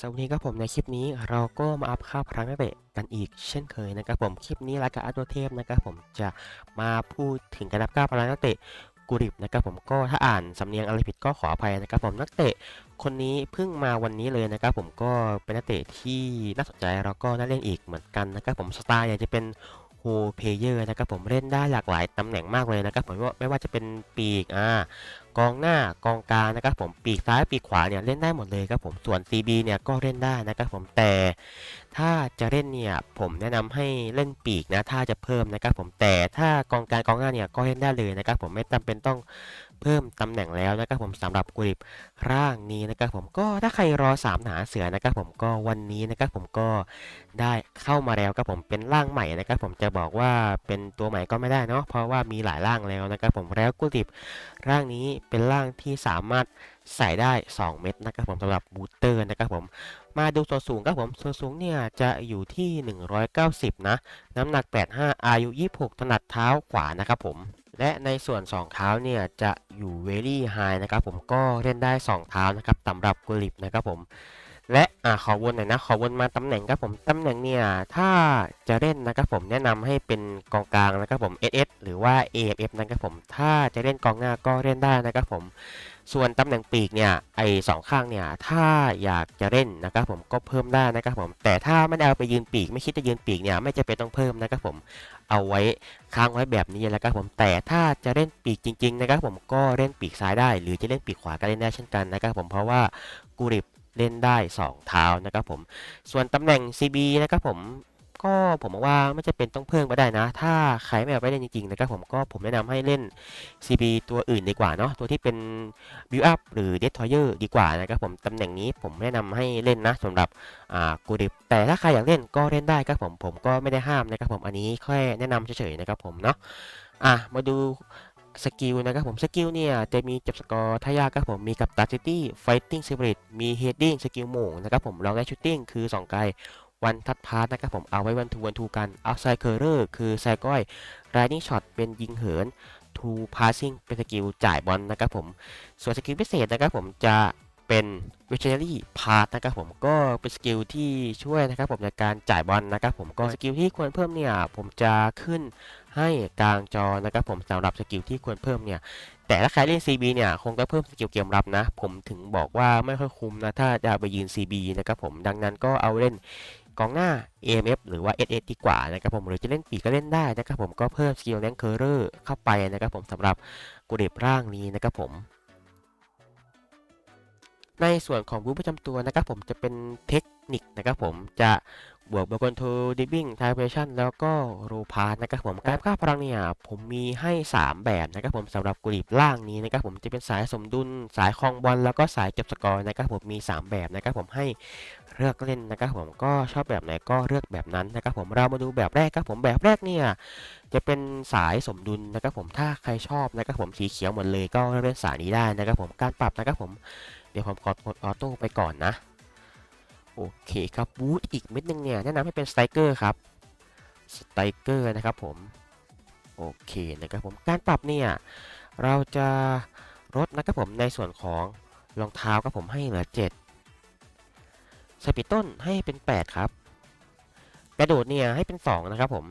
สวัสดีครับผมในคลิปนี้เราก็มาอัพค่าพลังนักเตะกันอีกเช่นเคยนะครับผมคลิปนี้รายการอัพตัวเทพนะครับผมจะมาพูดถึงการอัพค่าพลังนักเตะกุริบนะครับผมก็ถ้าอ่านสำเนียงอะไรผิดก็ขออภัยนะครับผมนักเตะคนนี้เพิ่งมาวันนี้เลยนะครับผมก็เป็นนักเตะที่น่าสนใจแล้วก็น่าเล่นอีกเหมือนกันนะครับผมสไตล์อยากจะเป็น โฮเพเยอร์นะครับผมเล่นได้หลากหลายตำแหน่งมากเลยนะครับผมว่าไม่ว่าจะเป็นปีกอ่ากองหน้ากองกลางนะครับผมปีกซ้ายปีกขวาเนี่ยเล่นได้หมดเลยครับผมส่วน CB เนี่ยก็เล่นได้นะครับผมแต่ถ้าจะเล่นเนี่ยผมแนะนำให้เล่นปีกนะถ้าจะเพิ่มนะครับผมแต่ถ้ากองกลางกองหน้าเนี่ยก็เล่นได้เลยนะครับผมไม่จำเป็นต้อง เพิ่มตำแหน่งแล้วนะครับผมสำหรับกริบร่างนี้นะครับผมก็ถ้าใครรอสามหาเสือนะครับผมก็วันนี้นะครับผมก็ได้เข้ามาแล้วครับผมเป็นร่างใหม่นะครับผมจะบอกว่าเป็นตัวใหม่ก็ไม่ได้เนาะเพราะว่ามีหลายร่างแล้วนะครับผมแล้วกริบร่างนี้เป็นร่างที่สามารถใส่ได้ 2 เม็ดนะครับผมสำหรับบูสเตอร์นะครับผมมาดูส่วนสูงครับผมส่วนสูงเนี่ยจะอยู่ที่ 190 นะ น้ำหนัก 85 อายุ 26 ถนัดเท้าขวานะครับผม และในส่วน 2 เท้าเนี่ยจะอยู่เวลี่ไฮนะครับผมก็เล่นได้ 2 เท้านะครับสำหรับกุลิบนะครับผม และอ่าขอวนหน่อยนะขอวนมาตำแหน่งครับผมตำแหน่งเนี่ยถ้าจะเล่นนะครับผมแนะนำให้เป็นกองกลางนะครับผม SS หรือว่า AFF นะครับผมถ้าจะเล่นกองหน้าก็เล่นได้นะครับผมส่วนตำแหน่งปีกเนี่ยไอสองข้างเนี่ยถ้าอยากจะเล่นนะครับผมก็เพิ่มได้นะครับผมแต่ถ้าไม่ได้เอาไปยืนปีก ไม่คิดจะยืนปีกเนี่ยไม่จะเป็นต้องเพิ่มนะครับผมเอาไว้ค้างไว้แบบนี้แล้วครับผมแต่ถ้าจะเล่นปีกจริงๆนะครับผมก็เล่นปีกซ้ายได้ หรือจะเล่นปีกขวาก็เล่นได้เช่นกันนะครับผมเพราะว่ากูริบ เล่นได้ 2 เท้านะครับผม ส่วนตำแหน่ง CB นะครับผมก็ผมว่าไม่จะเป็นต้องเพิ่มก็ได้นะ ถ้าใครไม่เอาไปเล่นจริงๆนะครับผมก็ผมแนะนำให้เล่น CB ตัวอื่นดีกว่าเนาะตัวที่เป็น Build Up หรือ Destroyer ดีกว่านะครับผมตำแหน่งนี้ผมแนะนำให้เล่นนะสำหรับอ่ากูดิบแต่ถ้าใครอยากเล่นก็เล่นได้ครับผมผมก็ไม่ได้ห้ามนะครับผมอันนี้แค่แนะนำเฉยๆนะครับผมเนาะอะมาดู สกิลนะครับผมสกิลเนี่ยจะมีจับสกอร์ทายาครับผมมีกับตาซิตี้ไฟติ้งสปิริตมีเฮดดิ้งสกิลโมงนะครับผมลองได้ชูตติ้งคือ2ไกลวันทัดพาร์ทนะครับผมเอาไว้วันทูวันทูกันอัพไซเคอร์เรอร์คือไซก้อยไรนิ่งช็อตเป็นยิงเหินทูพาสซิ่งเป็นสกิลจ่ายบอลนะครับผมส่วนสกิลพิเศษนะครับผมจะเป็น Visionary Pass นะครับผมก็เป็นสกิลที่ช่วยนะครับผมในการจ่ายบอลนะครับผมก็สกิลที่ควรเพิ่มเนี่ยผมจะขึ้น ให้กลางจอนะครับผมสำหรับสกิลที่ควรเพิ่มเนี่ยแต่ถ้าใครเล่น CB เนี่ยคงต้องเพิ่มสกิลเกมรับนะ ผมถึงบอกว่าไม่ค่อยคุ้มนะ ถ้าจะไปยืน CB นะครับผมดังนั้นก็เอาเล่นกองหน้า AMF หรือว่า SS ดีกว่านะครับผมหรือจะเล่นปีกก็เล่นได้นะครับผมก็เพิ่มสกิลแรงเคอร์เรอร์เข้าไปนะครับผมสำหรับกูเดบร่างนี้นะครับผมในส่วนของบูธประจำตัวนะครับผมจะเป็นเทคนิคนะครับผมจะ บวกบวกคอนโทรดิบิ้งไทเพชันแล้วก็โรพาร์นะครับผมการค่าพลังเนี่ยผมมีให้ 3 แบบนะครับผมสำหรับกุลีบล่างนี้นะครับผมจะเป็นสายสมดุลสายคลองบอลแล้วก็สายเก็บสกอร์นะครับผมมี 3 แบบนะครับผมให้เลือกเล่นนะครับผมก็ชอบแบบไหนก็เลือกแบบนั้นนะครับผมเรามาดูแบบแรกครับผมแบบแรกเนี่ยจะเป็นสายสมดุลนะครับผมถ้าใครชอบนะครับผมสีเขียวหมดเลยก็เล่นสายนี้ได้นะครับผมการปรับนะครับผมเดี๋ยวผมกดออโต้ไปก่อนนะ โอเคครับบูทอีกเม็ดนึงเนี่ยแนะนำให้เป็นสไตรเกอร์ครับสไตรเกอร์นะครับผมโอเคนะครับผมการปรับเนี่ยเราจะลดนะครับผมในส่วนของรองเท้าครับผมให้เหลือ7สปีดต้นให้เป็น 8 ครับ กระโดดเนี่ยให้เป็น 2 นะครับผม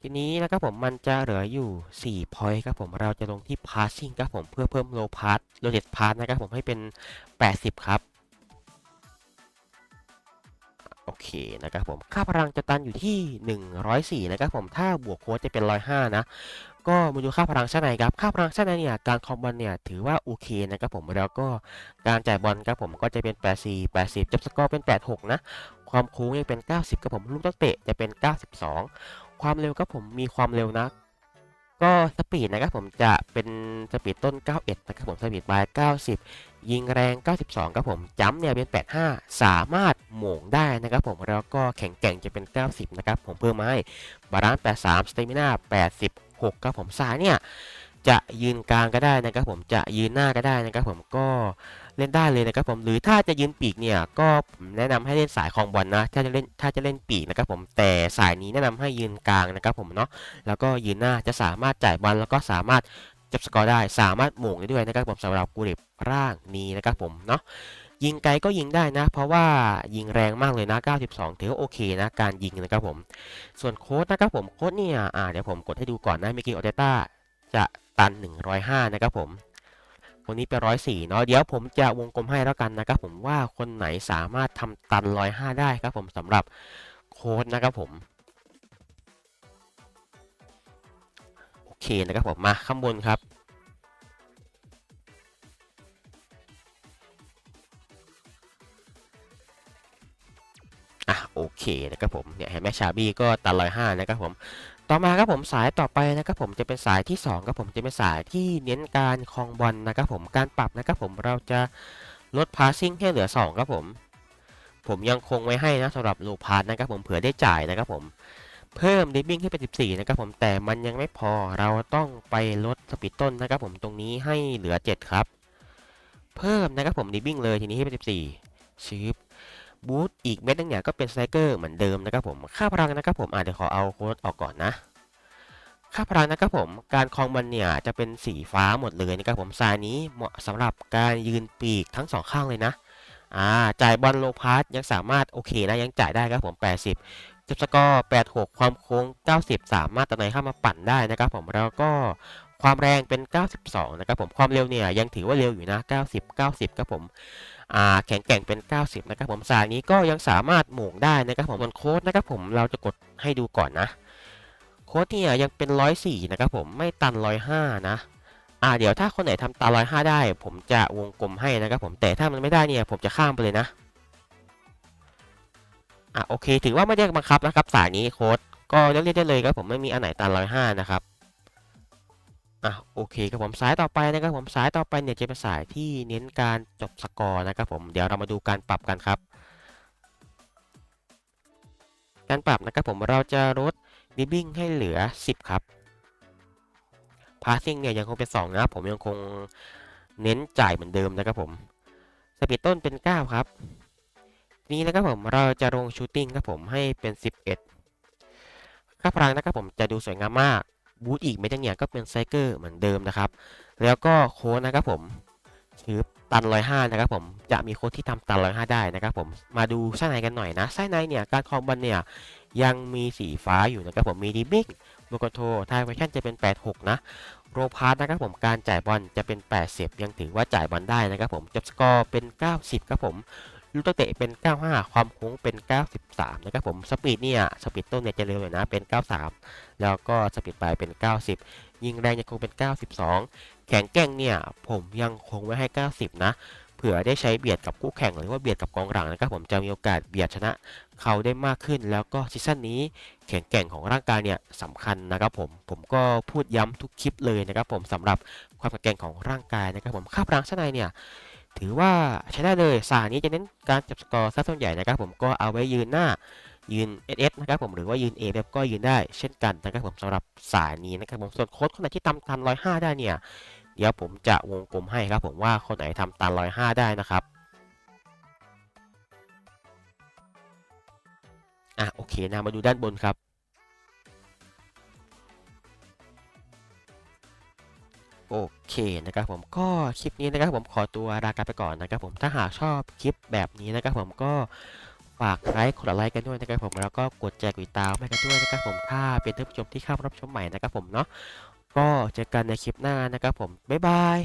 ทีนี้นะครับผมมันจะเหลืออยู่ 4 point ครับผมเราจะลงที่ passing ครับผมเพื่อเพิ่ม low pass rotate pass นะครับผมให้เป็น 80 ครับ เคนะครับผมค่าพลังจะตันอยู่ที่ 104 นะครับผมถ้าบวกโค้ดจะเป็น 105 นะก็มาดูค่าพลังชั้นในครับ ค่าพลังชั้นในเนี่ย การคอมบอลเนี่ยถือว่าโอเคนะครับผม แล้วก็การจ่ายบอลครับผมก็จะเป็น 84 80 จับสกอร์เป็น 86 นะ ความโค้งยังเป็น 90 ครับผม ลูกตั้งเตะจะเป็น 92 ความเร็วครับผมมีความเร็วนะ ก็สปีดนะครับผมจะเป็นสปีดต้น 91 นะครับผมสปีดปลาย 90 ยิงแรง 92 ครับผมจัมเนี่ยเป็น 85 สามารถหม่งได้นะครับผมแล้วก็แข็งแกร่งจะเป็น 90 นะครับผมเพิ่มมาให้บาลานซ์ 83 สเตมิน่า 86 ครับผมสายเนี่ย จะยืนกลางก็ได้นะครับผมจะยืนหน้าก็ได้นะครับผมก็เล่นได้เลยนะครับผมหรือถ้าจะยืนปีกเนี่ยก็ผมแนะนำให้เล่นสายคลองบอลนะถ้าจะเล่นถ้าจะเล่นปีกนะครับผมแต่สายนี้แนะนำให้ยืนกลางนะครับผมเนาะแล้วก็ยืนหน้าจะสามารถจ่ายบอลแล้วก็สามารถจับสกอร์ได้สามารถหม่งได้ด้วยนะครับผมสำหรับกูเด็บร่างนี้นะครับผมเนาะยิงไกลก็ยิงได้นะ เพราะว่ายิงแรงมากเลยนะ 92 ถือว่าโอเคนะ การยิงนะครับผม ส่วนโค้ดนะครับผม โค้ดเนี่ย อ่า เดี๋ยวผมกดให้ดูก่อนนะ มิกิโอเตต้าจะ ตัน 105 นะครับผมวันนี้ไป104เนาะเดี๋ยวผมจะวงกลมให้แล้วกันนะครับผมว่าคนไหนสามารถทำตัน 105 ได้ครับผมสำหรับโค้ดนะครับผมโอเคนะครับผมมาข้างบนครับ อะโอเคนะครับผมเนี่ยเห็นไหมชาบี้ก็ตันร้อยห้านะครับผมต่อมาครับผมสายต่อไปนะครับผมจะเป็นสายที่สองครับผมจะเป็นสายที่เน้นการคลองบอลนะครับผมการปรับนะครับผมเราจะลดพาสซิ่งให้เหลือ2ครับผมผมยังคงไว้ให้นะสำหรับโลพาสนะครับผมเผื่อได้จ่ายนะครับผมเพิ่มดิบิ้งให้เป็น14นะครับผมแต่มันยังไม่พอเราต้องไปลดสปีดต้นนะครับผมตรงนี้ให้เหลือ 7 ครับ เพิ่มนะครับผมดิบิ้งเลยทีนี้ให้เป็น14ชืบ บูทอีกเม็ดนึงเนี่ยก็เป็นสไตรเกอร์เหมือนเดิมนะครับผมค่าพลังนะครับผมอะเดี๋ยวขอเอาโค้ดออกก่อนนะ ค่าพลังนะครับผมการคลองบอลเนี่ยจะเป็นสีฟ้าหมดเลยนะครับผมสายนี้เหมาะสำหรับการยืนปีกทั้งสองข้างเลยนะอ่าจ่ายบอลโลพาสยังสามารถโอเคนะยังจ่ายได้ครับผม 80จุดสกอร์86 ความโค้ง 90 สามารถตะไหนเข้ามาปั่นได้นะครับผมแล้วก็ความแรงเป็น 92 นะครับผมความเร็วเนี่ยยังถือว่าเร็วอยู่นะ 90 90 ครับผม แข็งแกร่งเป็น 90 นะครับผมสายนี้ก็ยังสามารถหม่งได้นะครับผมส่วนโค้ดนะครับผมเราจะกดให้ดูก่อนนะ โค้ดเนี่ยยังเป็น 104 นะครับผมไม่ตัน 105 นะอ่าเดี๋ยวถ้าคนไหนทำตัน105 ได้ ผมจะวงกลมให้นะครับผมแต่ถ้ามันไม่ได้เนี่ยผมจะข้ามไปเลยนะอะโอเค ถือว่าไม่ได้บังคับนะครับสายนี้โค้ดก็เลือกเล่นได้เลยครับผมไม่มีอันไหนตัน 105 นะครับ อะโอเคครับผมสายต่อไปนะครับผมสายต่อไปเนี่ยจะเป็นสายที่เน้นการจบสกอร์นะครับผมเดี๋ยวเรามาดูการปรับกันครับ การปรับนะครับผมเราจะลดดิบบิ้งให้เหลือ 10 ครับพาสซิ่งเนี่ยยังคงเป็น2นะผมยังคงเน้นจ่ายเหมือนเดิมนะครับผมสปีดต้นเป็น 9 ครับทีนี้นะครับผมเราจะลงชูตติ้งครับผมให้เป็น 11 ค่าพลังนะครับผมจะดูสวยงามมาก บูทอีกไม่ได้เนี่ยก็เป็นไซเกอร์เหมือนเดิมนะครับ แล้วก็โค้ดนะครับผมถือตันร้อยห้านะครับผมจะมีโค้ดที่ทำตันร้อยห้าได้นะครับผมมาดูไส้ในกันหน่อยนะไส้ในเนี่ยการคอมบอลเนี่ยยังมีสีฟ้าอยู่นะครับผมมีดีบิ๊กโลโกโทไทยเวอร์ชันจะเป็น 86 นะโรพาร์นะครับผมการจ่ายบอลจะเป็น 80 ยังถือว่าจ่ายบอลได้นะครับผมจบสกอร์เป็น 90 ครับผม ลูกตั้งเตะเป็น 95 ความโค้งเป็น 93 นะครับผมสปีดเนี่ยสปีดต้นเนี่ยจะเร็วเลยนะเป็น 93 แล้วก็สปีดปลายเป็น 90 ยิงแรงยังคงเป็น 92 แข็งแกร่งเนี่ยผมยังคงไว้ให้ 90 นะเผื่อได้ใช้เบียดกับคู่แข่งหรือว่าเบียดกับกองหลังนะครับผมจะมีโอกาสเบียดชนะเขาได้มากขึ้น แล้วก็ซีซั่นนี้แข็งแกร่งของร่างกายเนี่ยสำคัญนะครับผมผมก็พูดย้ำทุกคลิปเลยนะครับผมสำหรับความแข็งแกร่งของร่างกายนะครับผมค่าพลังชั้นในเนี่ย ถือว่าใช้ได้เลยสายนี้จะเน้นการจับสกอร์ซะส่วนใหญ่นะครับผมก็เอาไว้ยืนหน้ายืน SS นะครับผมหรือว่ายืน A แบบก็ยืนได้เช่นกันนะครับผมสำหรับสายนี้นะครับผมส่วนโค้ดคนไหนที่ทำตัน105 ได้เนี่ยเดี๋ยวผมจะวงกลมให้ครับผมว่าคนไหนทำตัน105 ได้นะครับอะโอเคนะมาดูด้านบนครับ โอเคนะครับผมก็คลิปนี้นะครับผมขอตัวลากันไปก่อนนะครับผมถ้าหากชอบคลิปแบบนี้นะครับผมก็ฝากไลค์กดไลค์กันด้วยนะครับผมแล้วก็กดแจกติดตามให้กันด้วยนะครับผมถ้าเป็นท่านผู้ชมที่เข้ามารับชมใหม่นะครับผมเนาะก็เจอกันในคลิปหน้านะครับผมบ๊ายบาย